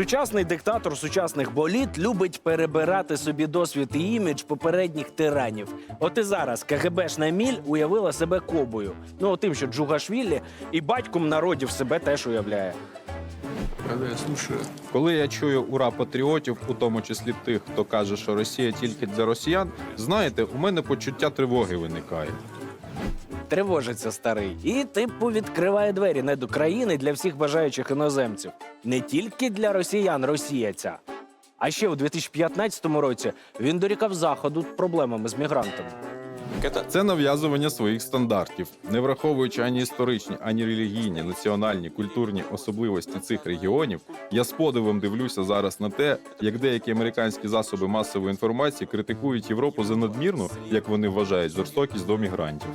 Сучасний диктатор сучасних боліт любить перебирати собі досвід і імідж попередніх тиранів. От і зараз КГБшна міль уявила себе кобою. Ну, тим, що Джугашвілі і батьком народів себе теж уявляє. Когда я слушаю Коли я чую ура патріотів, у тому числі тих, хто каже, що Росія тільки для росіян, знаєте, у мене почуття тривоги виникає. Тривожиться старий. І типу відкриває двері не до країни для всіх бажаючих іноземців. Не тільки для росіян Росія ця. А ще у 2015 році він дорікав заходу проблемами з мігрантами. Це нав'язування своїх стандартів, не враховуючи ані історичні, ані релігійні, національні, культурні особливості цих регіонів. Я з подивом дивлюся зараз на те, як деякі американські засоби масової інформації критикують Європу за надмірну, як вони вважають, жорстокість до мігрантів.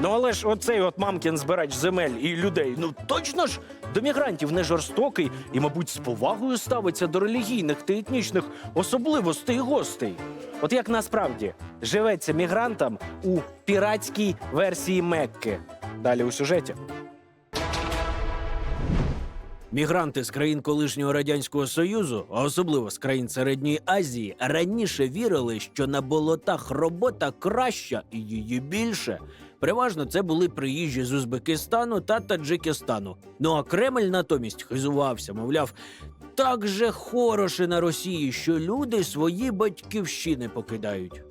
Ну але ж оцей от мамкін збирач земель і людей, ну точно ж до мігрантів не жорстокий і, мабуть, з повагою ставиться до релігійних та етнічних особливостей гостей. От як насправді живеться мігрантам у піратській версії Мекки. Далі у сюжеті. Мігранти з країн колишнього радянського союзу, а особливо з країн середньої Азії, раніше вірили, що на болотах робота краща і її більше. Переважно це були приїжджі з Узбекистану та Таджикистану. Ну а Кремль натомість хизувався, мовляв, так же хороше на Росії, що люди свої батьківщини покидають.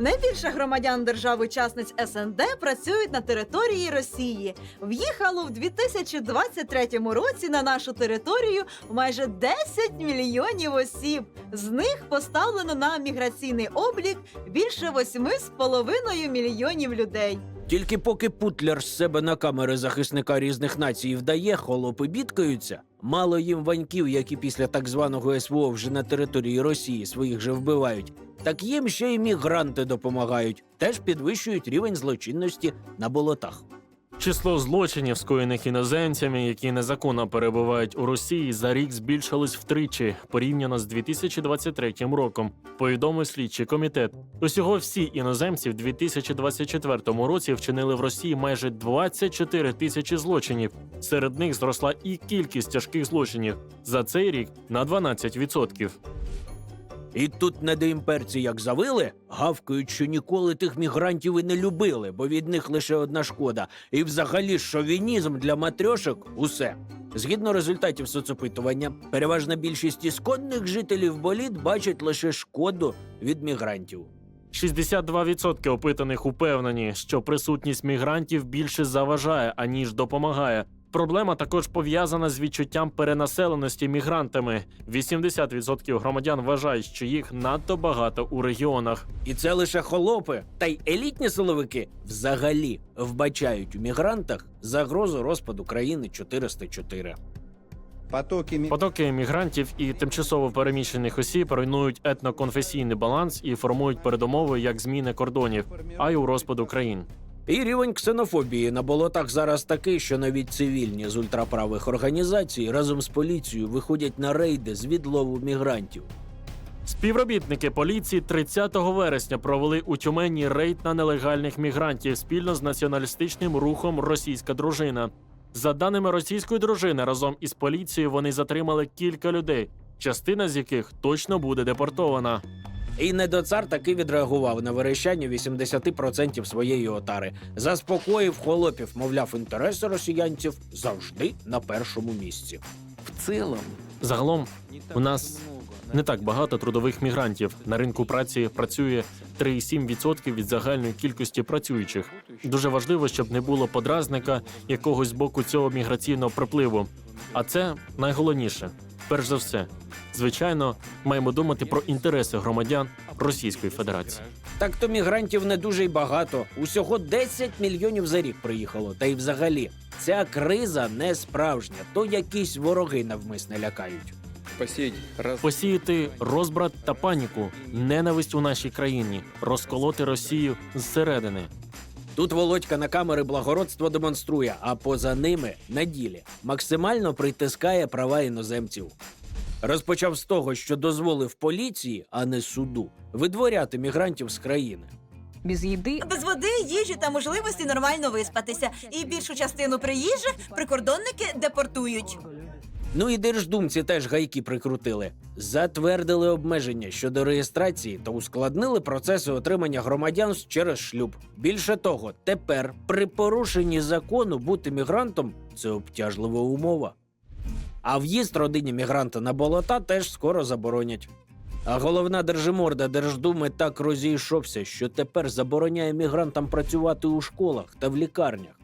Найбільше громадян держав-учасниць СНД працюють на території Росії. В'їхало в 2023 році на нашу територію майже 10 мільйонів осіб. З них поставлено на міграційний облік більше 8,5 мільйонів людей. Тільки поки Путляр з себе на камери захисника різних націй вдає, холопи бідкаються. Мало їм ваньків, які після так званого СВО вже на території Росії своїх же вбивають. Так їм ще й мігранти допомагають, теж підвищують рівень злочинності на болотах. Число злочинів, скоєних іноземцями, які незаконно перебувають у Росії, за рік збільшилось втричі порівняно з 2023 роком. Повідомив слідчий комітет. Усього всі іноземці в 2024 році вчинили в Росії майже 24 тисячі злочинів. Серед них зросла і кількість тяжких злочинів за цей рік на 12%. І тут недоімперці як завили, гавкають, що ніколи тих мігрантів і не любили, бо від них лише одна шкода. І взагалі шовінізм для матрьошок усе. Згідно результатів соцопитування, переважна більшість ісконних жителів боліт бачать лише шкоду від мігрантів. 62% опитаних упевнені, що присутність мігрантів більше заважає, аніж допомагає. Проблема також пов'язана з відчуттям перенаселеності мігрантами. 80% громадян вважають, що їх надто багато у регіонах. І це лише холопи, та й елітні силовики взагалі вбачають у мігрантах загрозу розпаду країни 404. Потоки ми- Потоки мігрантів і тимчасово переміщених осіб руйнують етноконфесійний баланс і формують передумови як зміни кордонів, а й у розпаду країн. І рівень ксенофобії на болотах зараз такий, що навіть цивільні з ультраправих організацій разом з поліцією виходять на рейди з відлову мігрантів. Співробітники поліції 30 вересня провели у Тюмені рейд на нелегальних мігрантів спільно з націоналістичним рухом Російська дружина. За даними російської дружини, разом із поліцією вони затримали кілька людей, частина з яких точно буде депортована. І недоцар таки відреагував на верещання 80% своєї отари. Заспокоїв холопів, мовляв, інтереси росіянців завжди на першому місці. в целом Загалом у нас не так багато трудових мігрантів. На ринку праці працює 3,7% від загальної кількості працюючих. Дуже важливо, щоб не було подразника якогось боку цього міграційного припливу. А це найголовніше. Перш за все, звичайно, маємо думати про інтереси громадян Російської Федерації. Так то мігрантів не дуже й багато. Усього 10 мільйонів за рік приїхало. Та й взагалі, ця криза не справжня, то якісь вороги навмисне лякають. Посіяти розбрат та паніку, ненависть у нашій країні, розколоти Росію зсередини. Тут Володька на камери благородство демонструє, а поза ними на ділі максимально притискає права іноземців. Розпочав з того, що дозволив поліції, а не суду, видворяти мігрантів з країни. Без їди Без води, їжі та можливості нормально виспатися. І більшу частину приїжджих прикордонники депортують. Ну і держдумці теж гайки прикрутили. Затвердили обмеження щодо реєстрації та ускладнили процеси отримання громадянств через шлюб. Більше того, тепер при порушенні закону бути мігрантом це обтяжлива умова. А в'їзд родині мігранта на болота теж скоро заборонять. А головна держиморда Держдуми так розійшовся, що тепер забороняє мігрантам працювати у школах та в лікарнях.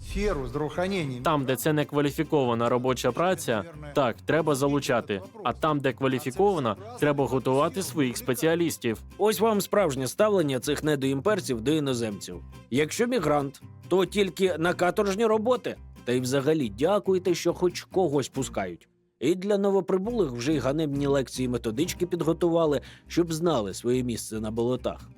Сферу здравоохранения. Там, де це не кваліфікована робоча праця, так треба залучати. А там, де кваліфікована, треба готувати своїх спеціалістів. Ось вам справжнє ставлення цих недоімперців до іноземців. Якщо мігрант, то тільки на каторжні роботи. Та й взагалі дякуйте, що хоч когось пускають. І для новоприбулих вже й ганебні лекції методички підготували, щоб знали своє місце на болотах.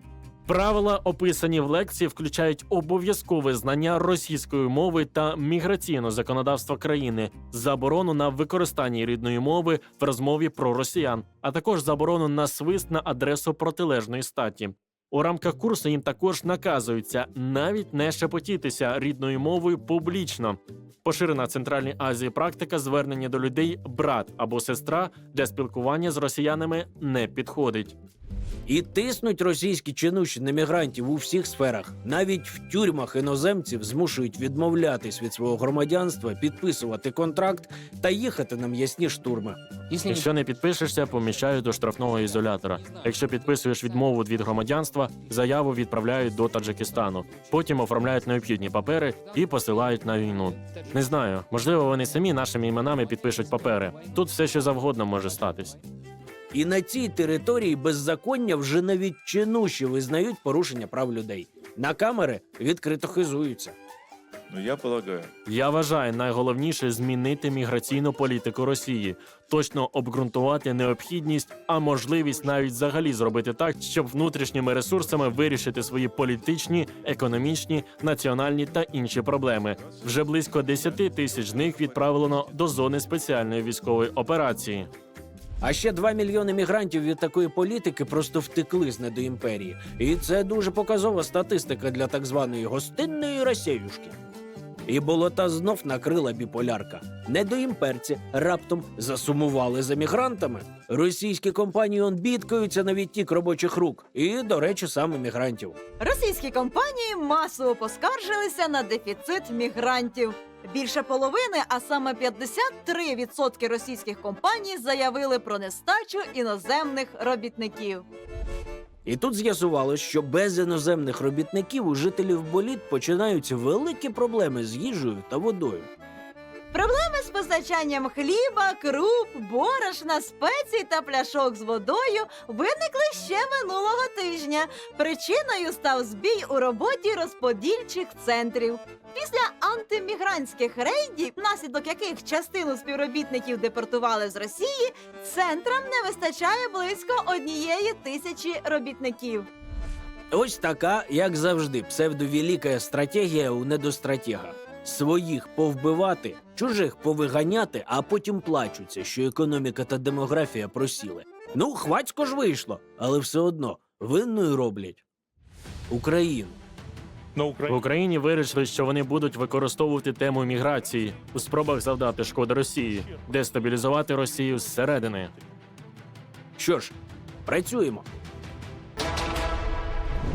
Правила, описані в лекції, включають обов'язкове знання російської мови та міграційного законодавства країни, заборону на використання рідної мови в розмові про росіян, а також заборону на свист на адресу протилежної статі. У рамках курсу їм також наказується навіть не шепотітися рідною мовою публічно. Поширена Центральній Азії практика звернення до людей брат або сестра для спілкування з росіянами не підходить. І тиснуть російські чинуші на мігрантів у всіх сферах. Навіть в тюрмах іноземців змушують відмовлятись від свого громадянства, підписувати контракт та їхати на м'ясні штурми. Якщо не підпишешся, поміщають до штрафного ізолятора. Якщо підписуєш відмову від громадянства, заяву відправляють до Таджикистану. Потім оформляють необхідні папери і посилають на війну. Не знаю, можливо, вони самі нашими іменами підпишуть папери. Тут все що завгодно може статись. І на цій території беззаконня вже навіть чинуші визнають порушення прав людей. На камери відкрито хизуються. Ну я полагаю. Я вважаю, найголовніше змінити міграційну політику Росії, точно обґрунтувати необхідність, а можливість навіть взагалі зробити так, щоб внутрішніми ресурсами вирішити свої політичні, економічні, національні та інші проблеми. Вже близько 10 тисяч з них відправлено до зони спеціальної військової операції. А ще 2 мільйони мігрантів від такої політики просто втекли з недоімперії. І це дуже показова статистика для так званої гостинної Росіюшки. І болота знов накрила біполярка. Недоімперці раптом засумували за мігрантами. Російські компанії он бідкаються на відтік робочих рук. І, до речі, саме мігрантів. Російські компанії масово поскаржилися на дефіцит мігрантів. Більше половини, а саме 53% російських компаній заявили про нестачу іноземних робітників. І тут з'ясувалось, що без іноземних робітників у жителів боліт починаються великі проблеми з їжею та водою. Проблеми з постачанням хліба, круп, борошна, спецій та пляшок з водою виникли ще минулого тижня. Причиною став збій у роботі розподільчих центрів. Після антимігрантських рейдів, внаслідок яких частину співробітників депортували з Росії, центрам не вистачає близько однієї тисячі робітників. Ось така, як завжди, псевдовелика стратегія у недостратега. Своїх повбивати, чужих повиганяти, а потім плачуться, що економіка та демографія просіли. Ну, хвацько ж вийшло, але все одно винною роблять Україну. В Україні вирішили, що вони будуть використовувати тему міграції у спробах завдати шкоди Росії, дестабілізувати Росію зсередини. Що ж, працюємо.